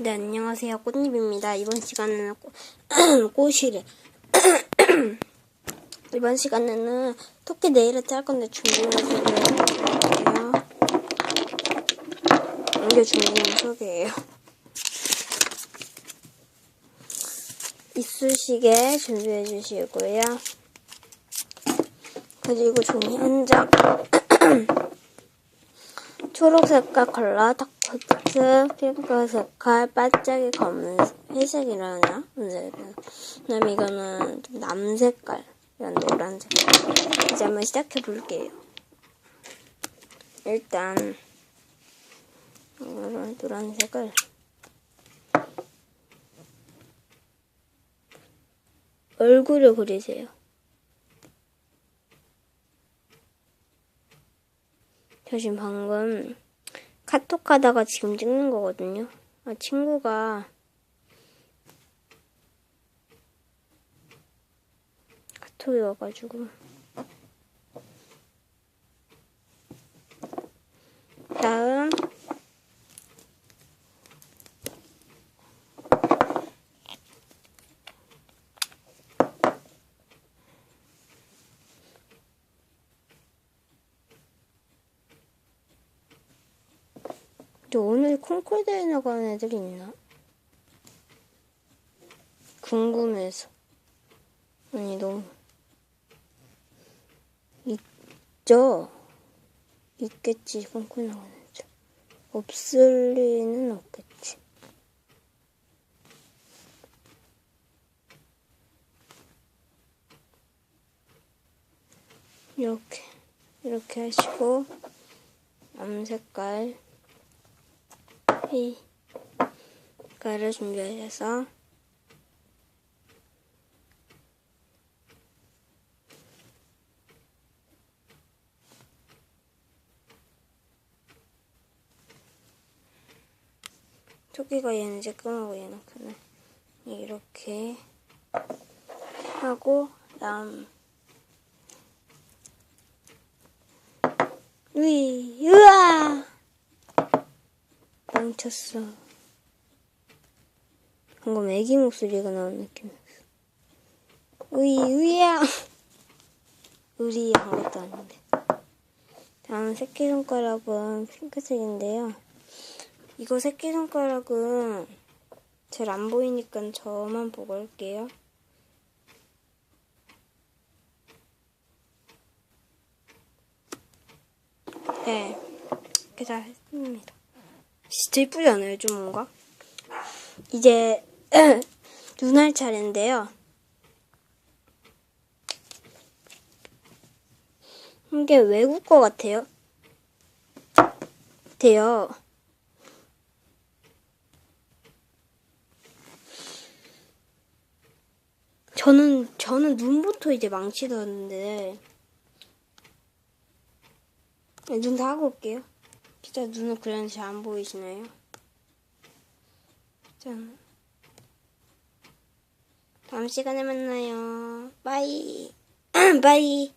네, 안녕하세요. 꽃잎입니다. 이번 시간에는 꽃, 꽃이래. 이번 시간에는 토끼 네일아트 할 건데 준비물 소개해요. 이게 준비물 소개예요. 이쑤시개 준비해 주시고요. 그리고 종이 한 장. 초록 색깔 컬러, 탁코트, 핑크 색깔, 반짝이 검은 회색이라나? 회색이라나. 그다음에 이거는 좀 남색깔, 이런 노란 색깔. 이제 한번 시작해 볼게요. 일단 이런 노란색을 얼굴을 그리세요. 저 지금 방금 카톡 하다가 지금 찍는 거거든요. 아, 친구가 카톡이 와가지고. 다음. 저 오늘 콩쿨 대회 나가는 애들이 있나? 궁금해서. 아니, 너무. 있죠? 있겠지, 콩쿨 나가는 애들. 없을 리는 없겠지. 이렇게, 이렇게 하시고, 암 색깔. 이 가를 준비해서 토끼가 얘는 쬐끔하고 얘는 크네 이렇게 하고 다음 위 으아 뻥쳤어. 방금 애기 목소리가 나온 느낌이었어. 으이, 으야! 우리 한 것도 아닌데. 다음 새끼손가락은 핑크색인데요. 이거 새끼손가락은 잘 안 보이니까 저만 보고 할게요. 네, 이렇게 다 했습니다. 진짜 이쁘지 않아요, 좀 뭔가? 이제 눈알 차례인데요. 이게 외국 거 같아요. 돼요. 저는 저는 눈부터 이제 망치던데 눈 다 하고 올게요. 진짜 눈을 그렸는데 잘 안 보이시나요? 짠. 다음 시간에 만나요. 바이. 바이.